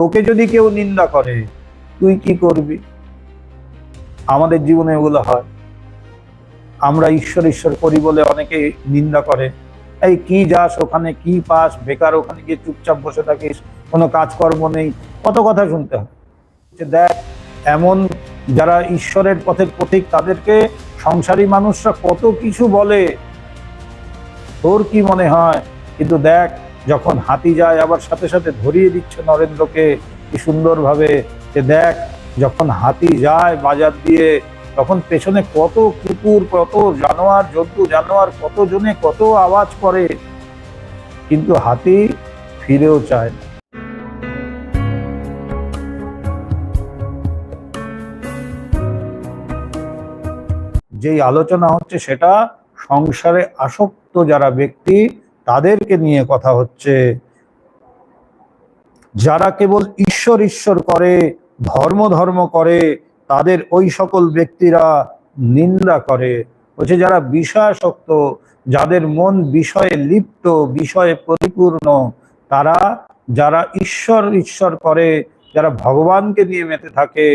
তোকে যদি কেউ নিন্দা করে, তুই কি করবি? আমাদের জীবনে এগুলো হয়। আমরা ঈশ্বর ঈশ্বর করি বলে অনেকে নিন্দা করে। এই কি যাস ওখানে, কি পাস? বেকার ওখানে গিয়ে চুপচাপ বসে থাকিস, কোনো কাজকর্ম নেই। কত কথা শুনতে হয়। দেখ, এমন যারা ঈশ্বরের পথের পথিক তাদেরকে সংসারী মানুষরা কত কিছু বলে। তোর কি মনে হয়? কিন্তু দেখ যখন হাতি যায়, আবার সাথে সাথে ধরিয়ে দিচ্ছে নরেন্দ্রকে, কি সুন্দরভাবে যে দেখ, যখন হাতি যায় বাজার দিয়ে, তখন পেছনে কত কুকুর, কত জানোয়ার, জন্তু, জানোয়ার কত জনে কত আওয়াজ করে। কিন্তু হাতি ফিরেও চায় না। যেই আলোচনা হচ্ছে সেটা সংসারে আসক্ত যারা ব্যক্তি তাদেরকে নিয়ে কথা হচ্ছে। যারা কেবল ঈশ্বর ঈশ্বর করে, ধর্ম ধর্ম করে, তাদের ওই সকল ব্যক্তিরা নিন্দা করে। বলছে, যারা বিষয়াসক্ত যাদের মন বিষয়ে লিপ্ত, বিষয়ে পরিপূর্ণ, তারা, যারা ঈশ্বর ঈশ্বর করে, যারা ভগবানকে নিয়ে মেতে থাকে,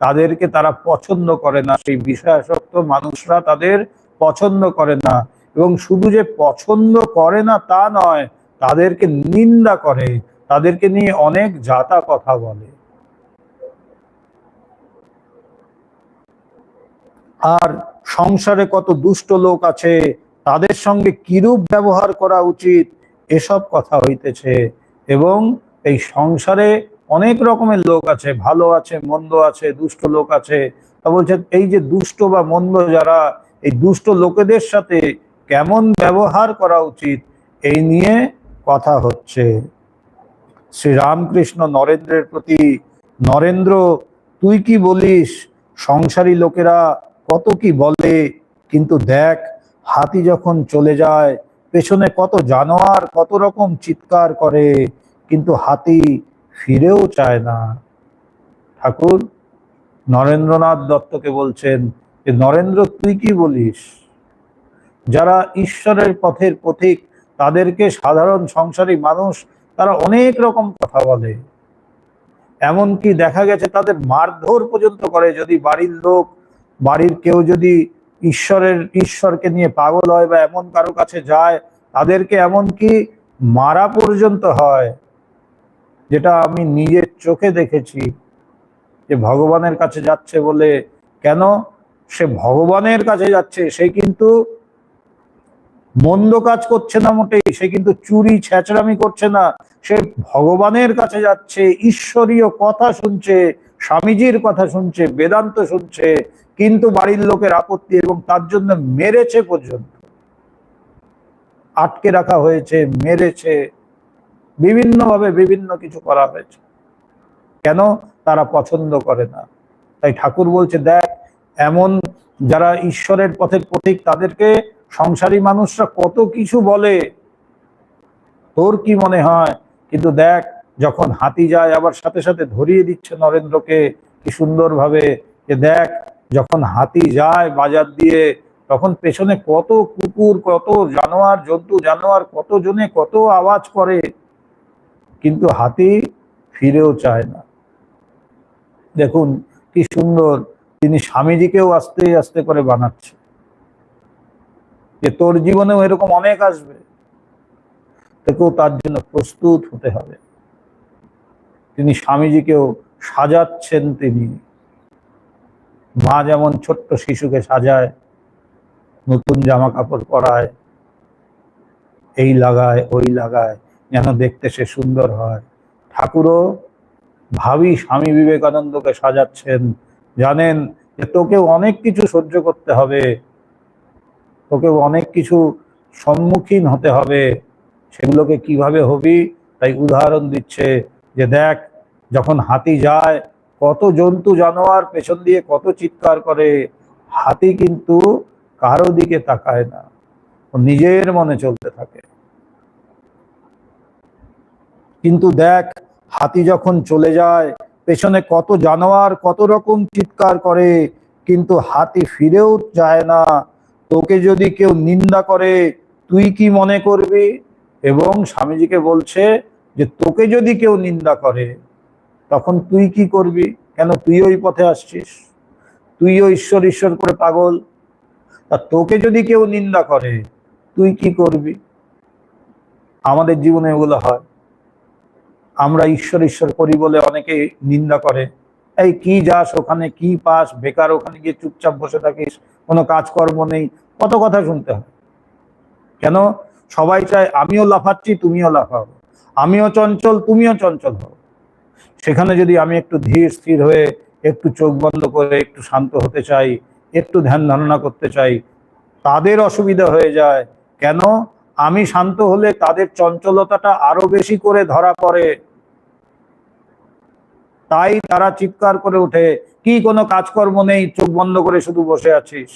তাদেরকে তারা পছন্দ করে না। সেই বিষয়াসক্ত মানুষরা তাদের পছন্দ করে না। এবং শুধু যে পছন্দ করে না তা নয়, তাদেরকে নিন্দা করে, তাদেরকে নিয়ে অনেক জাতা কথা বলে। আর সংসারে কত দুষ্ট লোক আছে, তাদের সঙ্গে কিরূপ ব্যবহার করা উচিত, এসব কথা হইতেছে। এবং এই সংসারে অনেক রকমের লোক আছে, ভালো আছে, মন্দ আছে, দুষ্ট লোক আছে। তা বলছে, এই যে দুষ্ট বা মন্দ যারা, এই দুষ্ট লোকেদের সাথে কেমন ব্যবহার করা উচিত এই নিয়ে কথা হচ্ছে। শ্রী রামকৃষ্ণ নরেন্দ্রের প্রতি, নরেন্দ্র, তুই কি বলিস? সংসারী লোকেরা কত কি বলে, কিন্তু দেখ, হাতি যখন চলে যায়, পেছনে কত জানোয়ার, কত রকম চিৎকার করে, কিন্তু হাতি ফিরেও চায় না। ঠাকুর, নরেন্দ্রনাথ দত্তকে বলছেন যে, নরেন্দ্র, তুই কি বলিস? যারা ঈশ্বরের পথের পথিক তাদেরকে সাধারণ সংসারী মানুষ, তারা অনেক রকম কথা বলে। এমনকি দেখা গেছে তাদের মারধর পর্যন্ত করে। যদি বাড়ির লোক, বাড়ির কেউ যদি ঈশ্বরের, ঈশ্বরকে নিয়ে পাগল হয় বা এমন কারও কাছে যায়, তাদেরকে এমনকি মারা পর্যন্ত হয়, যেটা আমি নিজের চোখে দেখেছি যে ভগবানের কাছে যাচ্ছে বলে। কেন? সে ভগবানের কাছে যাচ্ছে, সে কিন্তু মন্দ কাজ করছে না মোটেই সে কিন্তু চুরি ছেঁচড়ামি করছে না, সে ভগবানের কাছে যাচ্ছে, ঈশ্বরীয় কথা শুনছে, স্বামীজির কথা শুনছে, বেদান্ত শুনছে, কিন্তু বাড়ির লোকের আপত্তি এবং তার জন্য মেরেছে পর্যন্ত। আটকে রাখা হয়েছে, মেরেছে, বিভিন্নভাবে বিভিন্ন কিছু করা হয়েছে। কেন? তারা পছন্দ করে না। তাই ঠাকুর বলছে, দেখ, এমন যারা ঈশ্বরের পথের পথিক তাদেরকে সংসারী মানুষরা কত কিছু বলে। তোর কি মনে হয়? কিন্তু দেখ, যখন হাতি যায়, আবার সাথে সাথে ধরিয়ে দিচ্ছে নরেন্দ্রকে, কি সুন্দরভাবে। যে দেখ, যখন হাতি যায় বাজার দিয়ে, তখন পেছনে কত কুকুর, কত জানোয়ার, জন্তু, জানোয়ার কত জনে কত আওয়াজ করে। কিন্তু হাতি ফিরেও চায় না। দেখুন, কি সুন্দর। তিনি স্বামীজিকেও আস্তে আস্তে করে বানাচ্ছে। যে তোর জীবনেও এরকম অনেক আসবে, তোকেও তার জন্য প্রস্তুত হতে হবে। তিনি স্বামীজিকেও সাজাচ্ছেন তিনি। মা যেমন ছোট্ট শিশুকে সাজায়, নতুন জামা কাপড় পরায়, এই লাগায়, ওই লাগায়, যেন দেখতে সে সুন্দর হয়। ঠাকুরও ভাবি স্বামী বিবেকানন্দকে সাজাচ্ছেন, জানেন যে তোকেও অনেক কিছু সহ্য করতে হবে। তোকেও অনেক কিছু সম্মুখীন হতে হবে। সেগুলোকে কীভাবে হবি? তাই উদাহরণ দিচ্ছে যে দেখ, যখন হাতি যায়, কত জন্তু জানোয়ার পেছন দিয়ে কত চিৎকার করে। হাতি কিন্তু কারও দিকে তাকায় না। ও নিজের মনে চলতে থাকে। কিন্তু দেখ, হাতি যখন চলে যায়, পেছনে কত জানোয়ার কত রকম চিৎকার করে, কিন্তু হাতি ফিরেও যায় না। তোকে যদি কেউ নিন্দা করে, তুই কি মনে করবি? এবং স্বামীজিকে বলছে যে, তোকে যদি কেউ নিন্দা করে, তখন তুই কি করবি? কেন তুই ওই পথে আসছিস? তুইও ঈশ্বর ঈশ্বর করে পাগল। তা তোকে যদি কেউ নিন্দা করে, তুই কি করবি? আমাদের জীবনে এগুলো হয়। আমরা ঈশ্বর ঈশ্বর করি বলে অনেকে নিন্দা করে। এই কি যাস ওখানে, কি পাস? বেকার ওখানে গিয়ে চুপচাপ বসে থাকিস, কোনো কাজকর্ম নেই। কত কথা শুনতে হয় কেন? সবাই চায়, আমিও লাফাচ্ছি, তুমিও লাফাও। আমিও চঞ্চল, তুমিও চঞ্চল হও। সেখানে যদি আমি একটু ধীর স্থির হয়ে একটু চোখ বন্ধ করে একটু শান্ত হতে চাই, একটু ধ্যান ধারণা করতে চাই, তাদের অসুবিধা হয়ে যায়। কেন? আমি শান্ত হলে তাদের চঞ্চলতাটা আরও বেশি করে ধরা পড়ে। তাই তারা চিৎকার করে ওঠে, কি কোনো কাজকর্ম নেই, চোখ বন্ধ করে শুধু বসে আছিস?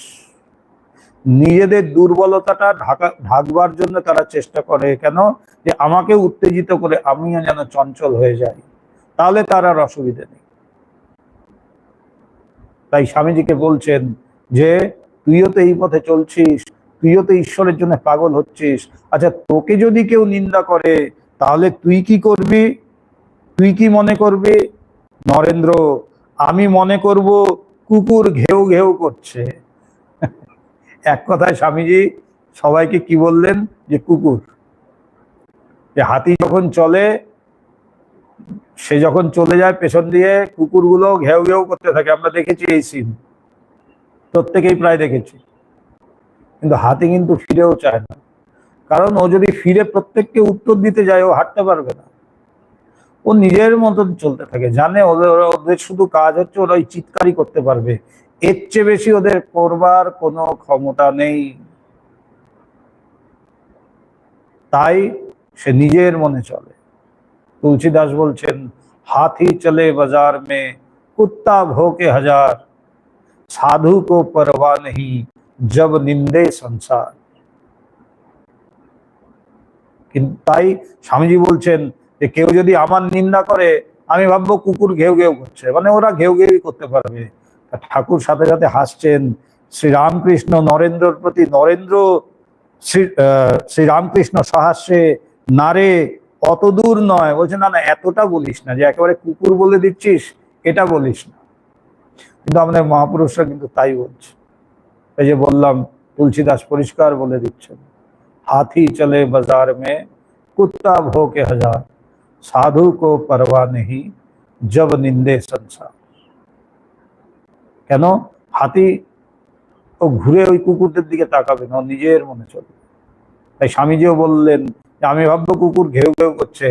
নিজেদের দুর্বলতাটা ঢাকা ঢাকবার জন্য তারা চেষ্টা করে। কেন? যে আমাকে উত্তেজিত করে আমিও যেন চঞ্চল হয়ে যাই। তাহলে তার আর অসুবিধে নেই। তাই স্বামীজিকে বলছেন যে, তুইও তো এই পথে চলছিস, তুইও তো ঈশ্বরের জন্য পাগল হচ্ছিস। আচ্ছা তোকে যদি কেউ নিন্দা করে, তাহলে তুই কি করবি? তুই কি মনে করবি? নরেন্দ্র, আমি মনে করব কুকুর ঘেউ ঘেউ করছে। এক কথায় স্বামীজি সবাইকে কি বললেন? যে কুকুর, যে হাতি যখন চলে, সে যখন চলে যায় পেছন দিয়ে, কুকুরগুলো ঘেউ ঘেউ করতে থাকে। আমরা দেখেছি এই সিন প্রত্যেকেই প্রায় দেখেছি। কিন্তু হাতি কিন্তু ফিরেও চায় না। কারণ ও যদি ফিরে প্রত্যেককে উত্তর দিতে যায়, ও হাঁটতে পারবে না। ও নিজের মতন চলতে থাকে। জানে ওদের ওদের শুধু কাজ হচ্ছে, ওরা ওই চিৎকারই করতে পারবে। এর চেয়ে বেশি ওদের করবার কোনো ক্ষমতা নেই। তাই সে নিজের মনে চলে। তুলসীদাস বলছেন, হাতি চলে বাজার মে, কুত্তা ভোকে হাজার। সাধু কো পরবা নেই, জব নিন্দে সংসার। তাই স্বামীজি বলছেন যে, কেউ যদি আমার নিন্দা করে, আমি ভাববো কুকুর ঘেউ ঘেউ করছে। মানে ওরা ঘেউ ঘেউই করতে পারবে। ঠাকুর সাথে সাথে হাসছেন শ্রীরামকৃষ্ণ নরেন্দ্রর প্রতি নরেন্দ্র শ্রী শ্রীরামকৃষ্ণ সহাস্যে, নারে, অত দূর নয়। বলছে, না না, এতটা বলিস না, যে একেবারে কুকুর বলে দিচ্ছিস, এটা বলিস না। কিন্তু আমাদের মহাপুরুষরা কিন্তু তাই বলছে। এই যে বললাম, তুলসীদাস পরিষ্কার বলে দিচ্ছেন হাতি চলে বাজার মে, কুত্তা ভোকে হাজার, সাধু কো পরওয়া জব নিন্দে সংসার। কেন? হাতি ও ঘুরে ওই কুকুরদের দিকে তাকাবে না নিজের মনে চলবে। তাই স্বামীজিও বললেন, যে আমি ভাববো কুকুর ঘেউ ঘেউ করছে।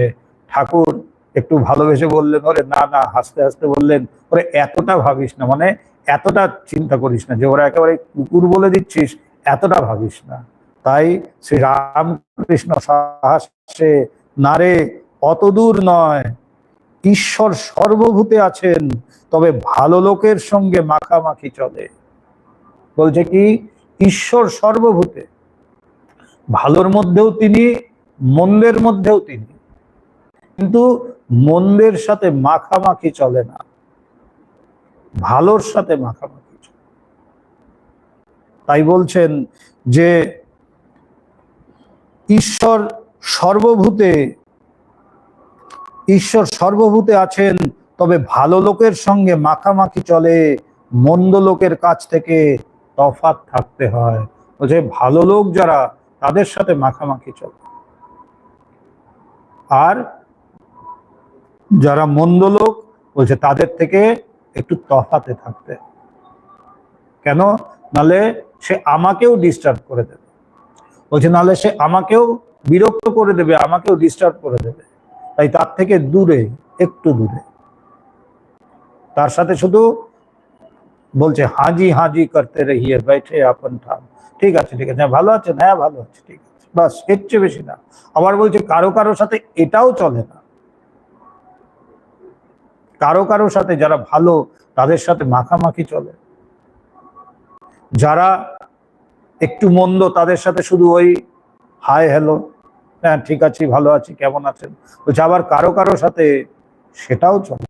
ঠাকুর একটু ভালোবেসে বললেন, ওরে না না, হাসতে হাসতে বললেন, ওরে এতটা ভাবিস না। মানে এতটা চিন্তা করিস না যে ওরা একেবারে কুকুর বলে দিচ্ছিস, এতটা ভাবিস না। তাই শ্রী রামকৃষ্ণ সাহাসে অত দূর নয়। ঈশ্বর সর্বভূতে আছেন, তবে ভালো লোকের সঙ্গে মাখামাখি চলে। বলছে কি? ঈশ্বর সর্বভূতে। ভালোর মধ্যেও তিনি, মন্দের মধ্যেও তিনি। কিন্তু মন্দের সাথে মাখামাখি চলে না। ভালোর সাথে মাখামাখি চলে। তাই বলছেন যে, ঈশ্বর সর্বভূতে ঈশ্বর সর্বভূতে আছেন, তবে ভালো লোকের সঙ্গে মাখামাখি চলে, মন্দ লোকের কাছ থেকে তফাৎ থাকতে হয়। বলছে, ভালো লোক যারা, তাদের সাথে মাখামাখি চলে। আর যারা মন্দ লোক, বলছে, তাদের থেকে একটু তফাতে থাকতে। কেন? নালে সে আমাকেও ডিস্টার্ব করে দেবে। বলছে, নালে সে আমাকেও বিরক্ত করে দেবে, আমাকেও ডিস্টার্ব করে দেবে। তাই তার থেকে দূরে, একটু দূরে। তার সাথে শুধু বলছে, হাজি হাজি করতে রহিয়ে बैठे আপন ঠাম। ঠিক আছে ঠিক আছে। হ্যাঁ ভালো আছেন? হ্যাঁ ভালো আছে, ঠিক আছে। বাস, এর চেয়ে বেশি না। আবার বলছে, কারও কারও সাথে এটাও চলে না। কারও কারও সাথে যারা ভালো, তাদের সাথে মাখামাখি চলে। যারা একটু মন্দ, তাদের সাথে শুধু ওই হাই হ্যালো হ্যাঁ ঠিক আছি ভালো আছি কেমন আছেন? বলছে আবার কারও কারও সাথে সেটাও চলে।